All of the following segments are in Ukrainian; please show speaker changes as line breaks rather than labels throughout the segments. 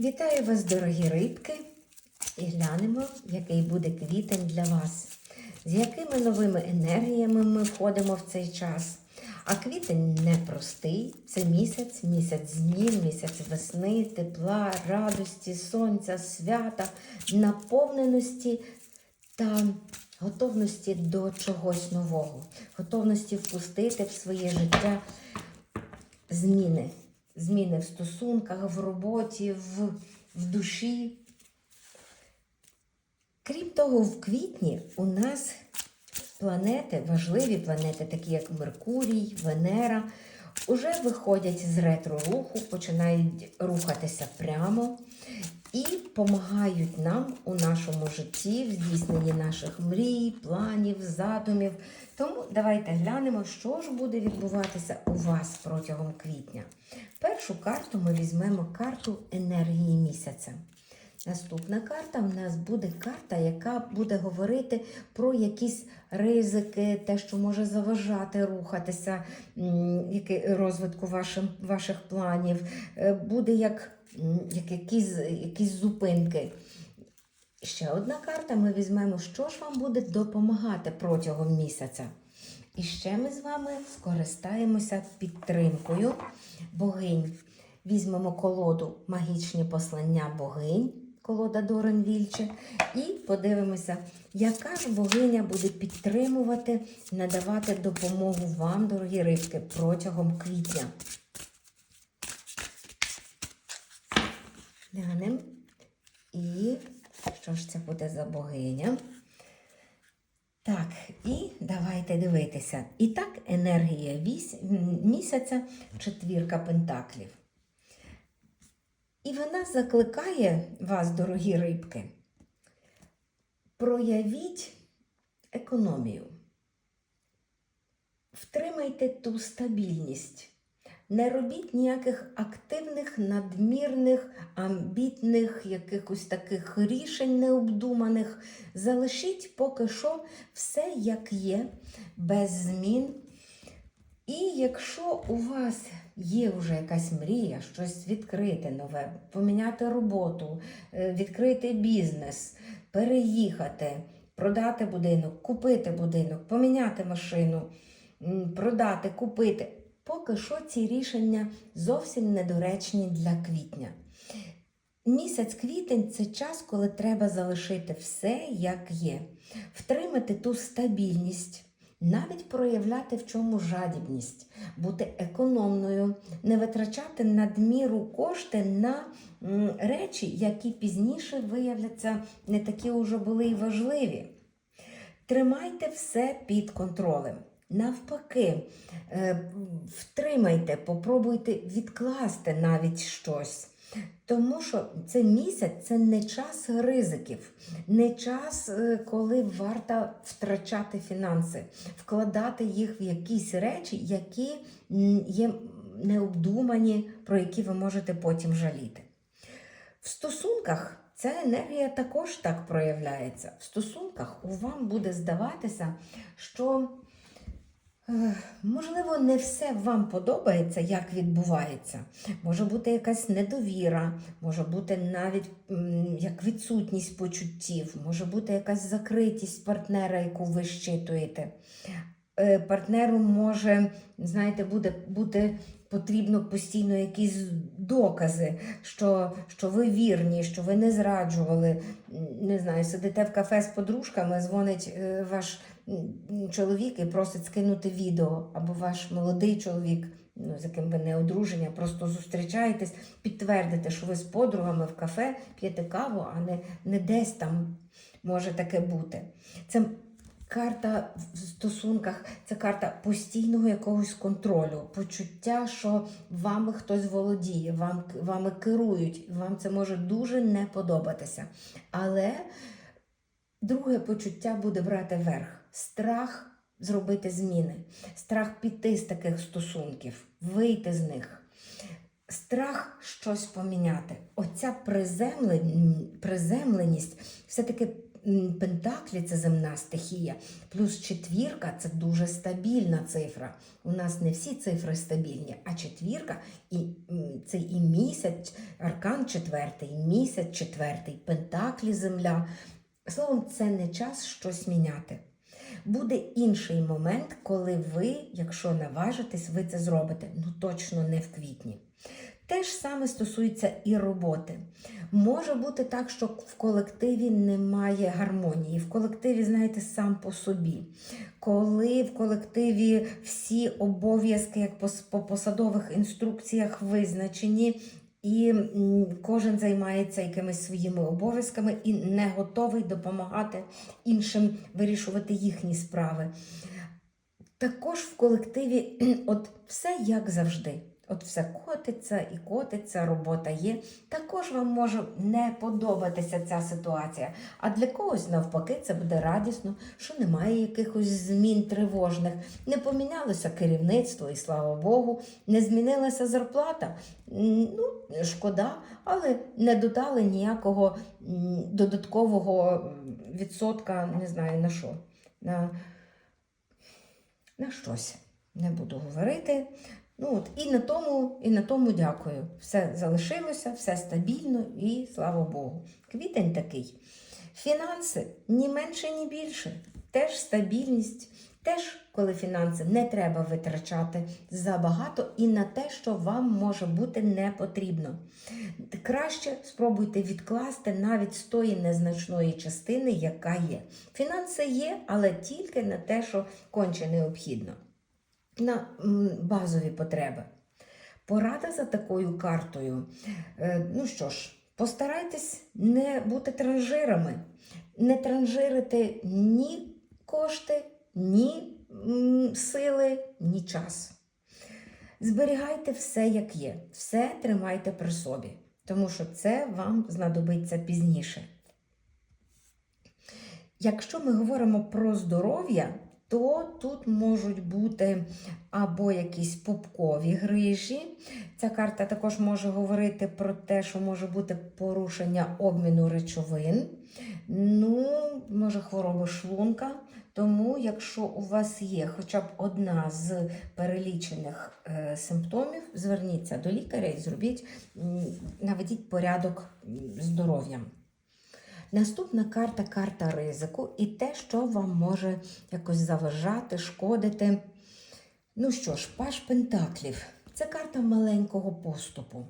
Вітаю вас, дорогі рибки, і глянемо, який буде квітень для вас, з якими новими енергіями ми входимо в цей час. А квітень непростий, це місяць, місяць змін, місяць весни, тепла, радості, сонця, свята, наповненості та готовності до чогось нового, готовності впустити в своє життя зміни. Зміни в стосунках, в роботі, в, в душі. Крім того, в квітні у нас планети, важливі планети, такі як Меркурій, Венера, уже виходять з ретро-руху, починають рухатися прямо і допомагають нам у нашому житті, в здійсненні наших мрій, планів, задумів. Тому давайте глянемо, що ж буде відбуватися у вас протягом квітня. Першу карту ми візьмемо карту енергії місяця. Наступна карта в нас буде карта, яка буде говорити про якісь ризики, те, що може заважати рухатися розвитку вашим, ваших планів. Е, Буде як, як якісь, якісь зупинки. Ще одна карта ми візьмемо, що ж вам буде допомагати протягом місяця. І ще ми з вами скористаємося підтримкою богинь. Візьмемо колоду Магічні послання богинь, колода Дорен Вільче, і подивимося, яка ж богиня буде підтримувати, надавати допомогу вам, дорогі рибки, протягом квітня. Глянемо. І що ж це буде за богиня? Так, і давайте дивитися. І так, енергія вісь, місяця, четвірка пентаклів. І вона закликає вас, дорогі рибки, проявіть економію. Втримайте ту стабільність. Не робіть ніяких активних, надмірних, амбітних, якихось таких рішень необдуманих. Залишіть поки що все як є, без змін. І якщо у вас є вже якась мрія, щось відкрити нове, поміняти роботу, е, відкрити бізнес, переїхати, продати будинок, купити будинок, поміняти машину, продати, купити. Поки що ці рішення зовсім недоречні для квітня. Місяць квітень це час, коли треба залишити все, як є, втримати ту стабільність, навіть проявляти в чому жадібність, бути економною, не витрачати надміру кошти на речі, які пізніше виявляться не такі уже були й важливі. Тримайте все під контролем. Навпаки, е, втримайте, попробуйте відкласти навіть щось. Тому що це місяць це не час ризиків, не час, е, коли варто втрачати фінанси, вкладати їх в якісь речі, які є необдумані, про які ви можете потім жаліти. В стосунках ця енергія також так проявляється. В стосунках вам буде здаватися, що Можливо, не все вам подобається, як відбувається. Може бути якась недовіра, може бути навіть як відсутність почуттів, може бути якась закритість партнера, яку ви щитуєте. Е, Партнеру може, знаєте, буде бути потрібно постійно якісь докази, що, що ви вірні, що ви не зраджували. Не знаю, сидите в кафе з подружками, дзвонить е, ваш чоловік і просить скинути відео, або ваш молодий чоловік, ну, з яким ви не одружені, просто зустрічаєтесь, підтвердите, що ви з подругами в кафе п'єте каву, а не, не десь там може таке бути. Це карта в стосунках, це карта постійного якогось контролю, почуття, що вами хтось володіє, вам, вами керують, вам це може дуже не подобатися. Але друге почуття буде брати верх. Страх зробити зміни, страх піти з таких стосунків, вийти з них. Страх щось поміняти. Оця приземленість все-таки Пентаклі це земна стихія, плюс четвірка це дуже стабільна цифра. У нас не всі цифри стабільні, а четвірка і це і місяць, аркан четвертий, місяць четвертий, пентаклі земля. Словом, це не час щось міняти. Буде інший момент, коли ви, якщо наважитесь, ви це зробите. Ну точно не в квітні. Те ж саме стосується і роботи. Може бути так, що в колективі немає гармонії. В колективі, знаєте, сам по собі. Коли в колективі всі обов'язки, як по, по посадових інструкціях, визначені, і кожен займається якимись своїми обов'язками і не готовий допомагати іншим вирішувати їхні справи. Також в колективі от все як завжди. От все котиться і котиться, робота є. Також вам може не подобатися ця ситуація. А для когось, навпаки, це буде радісно, що немає якихось змін тривожних. Не помінялося керівництво, і слава Богу, не змінилася зарплата. Ну, шкода, але не додали ніякого додаткового відсотка, не знаю на що. На, на щось. Не буду говорити. Ну от і на тому, і на тому дякую. Все залишилося, все стабільно і слава Богу. Квітень такий. Фінанси ні менше, ні більше. Теж стабільність. Теж, коли фінанси не треба витрачати забагато і на те, що вам може бути не потрібно. Краще спробуйте відкласти навіть з тої незначної частини, яка є. Фінанси є, але тільки на те, що конче необхідно на базові потреби. Порада за такою картою. Е, Ну що ж, постарайтесь не бути транжирами, не транжирити ні кошти, ні сили, ні час. Зберігайте все, як є, все тримайте при собі, тому що це вам знадобиться пізніше. Якщо ми говоримо про здоров'я, то тут можуть бути або якісь пупкові грижі. Ця карта також може говорити про те, що може бути порушення обміну речовин, ну, може хвороба шлунка. Тому, якщо у вас є хоча б одна з перелічених е, симптомів, зверніться до лікаря і зробіть, наведіть порядок здоров'ям. Наступна карта карта ризику і те, що вам може якось заважати, шкодити. Ну що ж, паш Пентаклів. Це карта маленького поступу.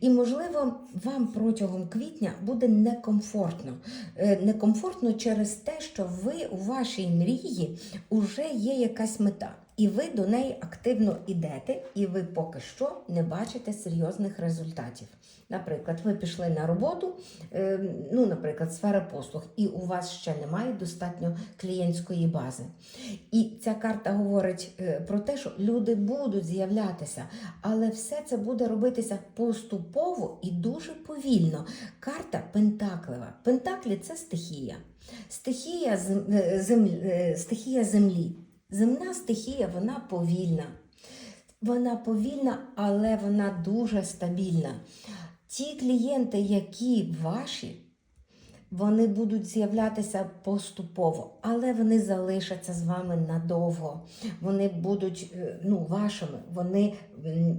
І, можливо, вам протягом квітня буде некомфортно. Е, Некомфортно через те, що ви у вашій мрії вже є якась мета. І ви до неї активно йдете, і ви поки що не бачите серйозних результатів. Наприклад, ви пішли на роботу, е, ну, наприклад, сфера послуг, і у вас ще немає достатньо клієнтської бази. І ця карта говорить е, про те, що люди будуть з'являтися, але все це буде робитися поступово і дуже повільно. Карта Пентаклева. Пентаклі це стихія. Стихія, е, землі, стихія землі. Земна стихія, вона повільна. Вона повільна, але вона дуже стабільна. Ті клієнти, які ваші, вони будуть з'являтися поступово, але вони залишаться з вами надовго. Вони будуть е, ну, вашими, вони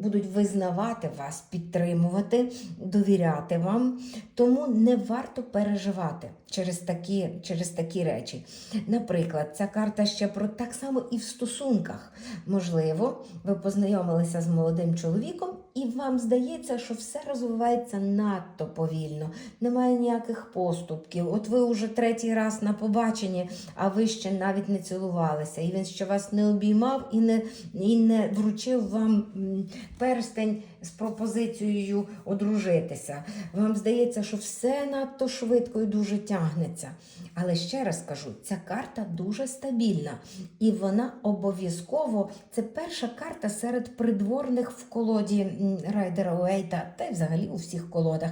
будуть визнавати вас, підтримувати, довіряти вам. Тому не варто переживати через такі, через такі речі. Наприклад, ця карта ще про так само і в стосунках. Можливо, ви познайомилися з молодим чоловіком, і вам здається, що все розвивається надто повільно, немає ніяких поступків. От ви вже третій раз на побаченні, а ви ще навіть не цілувалися, і він ще вас не обіймав і не, і не вручив вам перстень з пропозицією одружитися. Вам здається, що все надто швидко і дуже тягнеться. Але ще раз кажу, ця карта дуже стабільна, і вона обов'язково це перша карта серед придворних в колоді Райдера Уейта, та й взагалі у всіх колодах.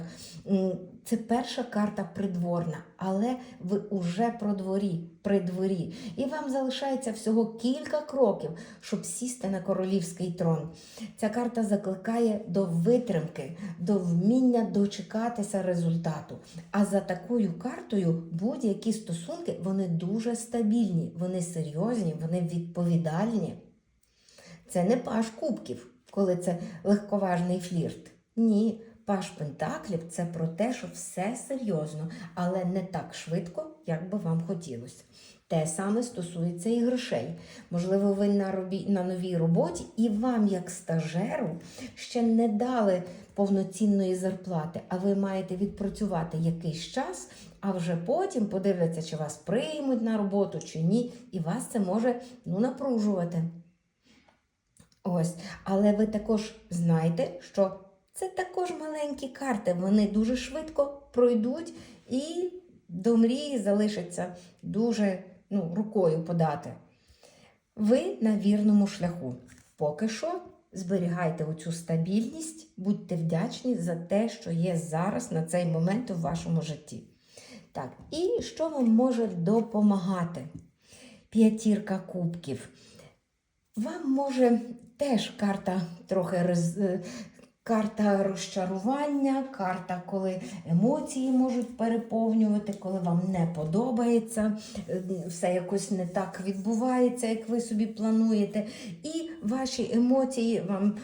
Це перша карта придворна, але ви уже про дворі, при дворі. І вам залишається всього кілька кроків, щоб сісти на королівський трон. Ця карта закликає до витримки, до вміння дочекатися результату. А за такою картою будь-які стосунки вони дуже стабільні, вони серйозні, вони відповідальні. Це не паш кубків, коли це легковажний флірт. Ні, паш пентаклів це про те, що все серйозно, але не так швидко, як би вам хотілося. Те саме стосується і грошей. Можливо, ви на, робі... на новій роботі, і вам, як стажеру, ще не дали повноцінної зарплати, а ви маєте відпрацювати якийсь час, а вже потім подивляться, чи вас приймуть на роботу, чи ні, і вас це може ну, напружувати. Ось, але ви також знаєте, що це також маленькі карти. Вони дуже швидко пройдуть і до мрії залишаться дуже ну, рукою подати. Ви на вірному шляху. Поки що зберігайте оцю стабільність, будьте вдячні за те, що є зараз на цей момент у вашому житті. Так, і що вам може допомагати? П'ятірка кубків. Вам може теж карта трохи роз... карта розчарування, карта, коли емоції можуть переповнювати, коли вам не подобається, все якось не так відбувається, як ви собі плануєте. І ваші емоції вам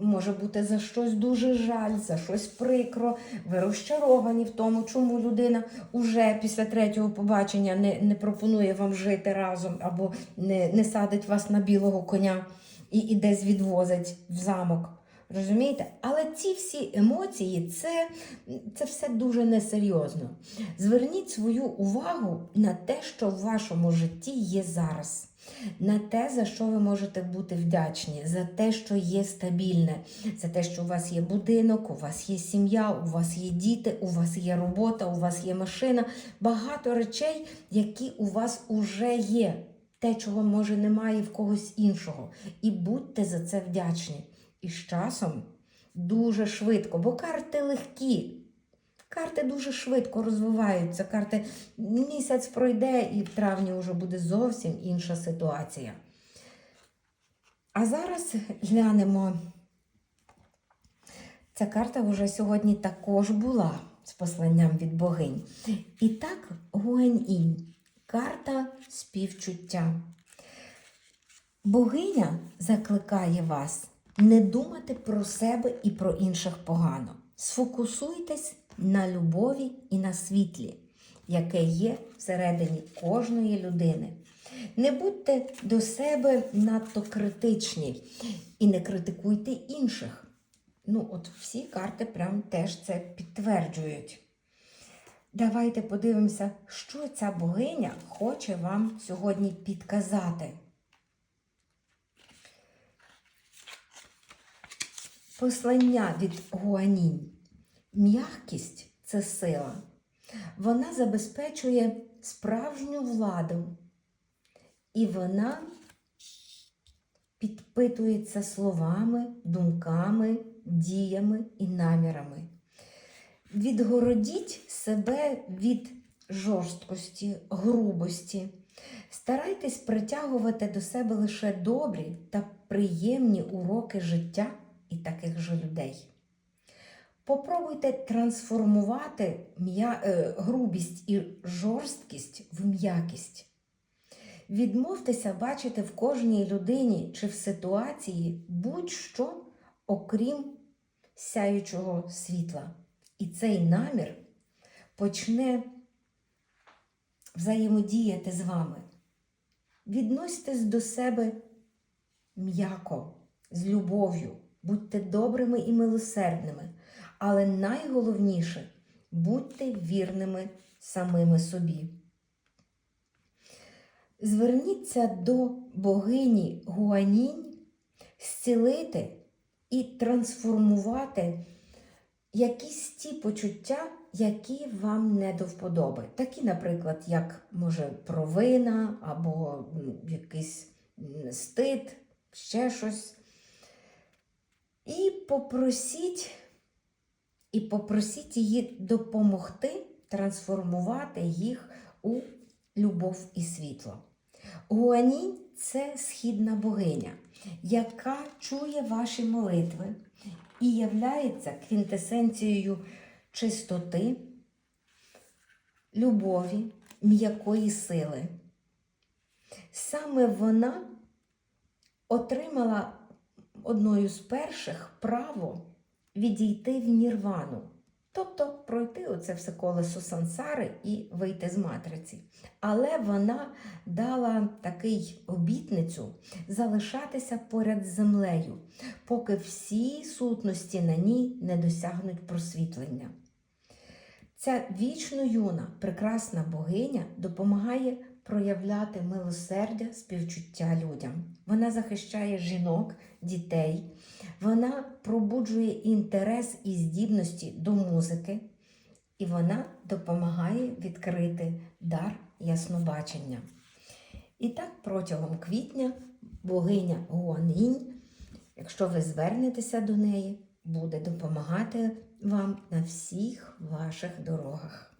може бути за щось дуже жаль, за щось прикро. Ви розчаровані в тому, чому людина уже після третього побачення не, не пропонує вам жити разом або не, не садить вас на білого коня і, і десь відвозить в замок. Розумієте? Але ці всі емоції, це, це все дуже несерйозно. Зверніть свою увагу на те, що в вашому житті є зараз, на те, за що ви можете бути вдячні, за те, що є стабільне, за те, що у вас є будинок, у вас є сім'я, у вас є діти, у вас є робота, у вас є машина. Багато речей, які у вас уже є. Те, чого може немає в когось іншого. І будьте за це вдячні. І з часом дуже швидко, бо карти легкі. Карти дуже швидко розвиваються. Карти місяць пройде, і в травні вже буде зовсім інша ситуація. А зараз глянемо. Ця карта вже сьогодні також була з посланням від богинь. І так, Гуань-інь. Карта співчуття. Богиня закликає вас не думати про себе і про інших погано. Сфокусуйтесь на любові і на світлі, яке є всередині кожної людини. Не будьте до себе надто критичні і не критикуйте інших. Ну, от всі карти прям теж це підтверджують. Давайте подивимося, що ця богиня хоче вам сьогодні підказати. Послання від Гуанінь. М'якість це сила. Вона забезпечує справжню владу. І вона підпитується словами, думками, діями і намірами. Відгородіть себе від жорсткості, грубості. Старайтесь притягувати до себе лише добрі та приємні уроки життя і таких же людей. Попробуйте трансформувати е, грубість і жорсткість в м'якість. Відмовтеся бачити в кожній людині чи в ситуації будь-що, окрім сяючого світла. І цей намір почне взаємодіяти з вами. Відносьтесь до себе м'яко, з любов'ю, будьте добрими і милосердними, але найголовніше будьте вірними самими собі. Зверніться до богині Гуанінь зцілити і трансформувати якісь ті почуття, які вам не до вподоби. Такі, наприклад, як може провина або якийсь стид, ще щось. Попросіть, і попросіть її допомогти трансформувати їх у любов і світло. Гуанінь це східна богиня, яка чує ваші молитви і являється квінтесенцією чистоти, любові, м'якої сили. Саме вона отримала одною з перших право відійти в нірвану, тобто пройти оце все колесо сансари і вийти з матриці. Але вона дала такий обітницю залишатися поряд з землею, поки всі сутності на ній не досягнуть просвітлення. Ця вічно юна, прекрасна богиня допомагає проявляти милосердя, співчуття людям. Вона захищає жінок, дітей, вона пробуджує інтерес і здібності до музики, і вона допомагає відкрити дар яснобачення. І так протягом квітня богиня Гуанінь, якщо ви звернетеся до неї, буде допомагати вам на всіх ваших дорогах.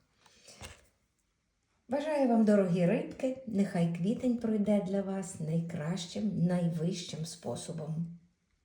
Бажаю вам, дорогі рибки, нехай квітень пройде для вас найкращим, найвищим способом.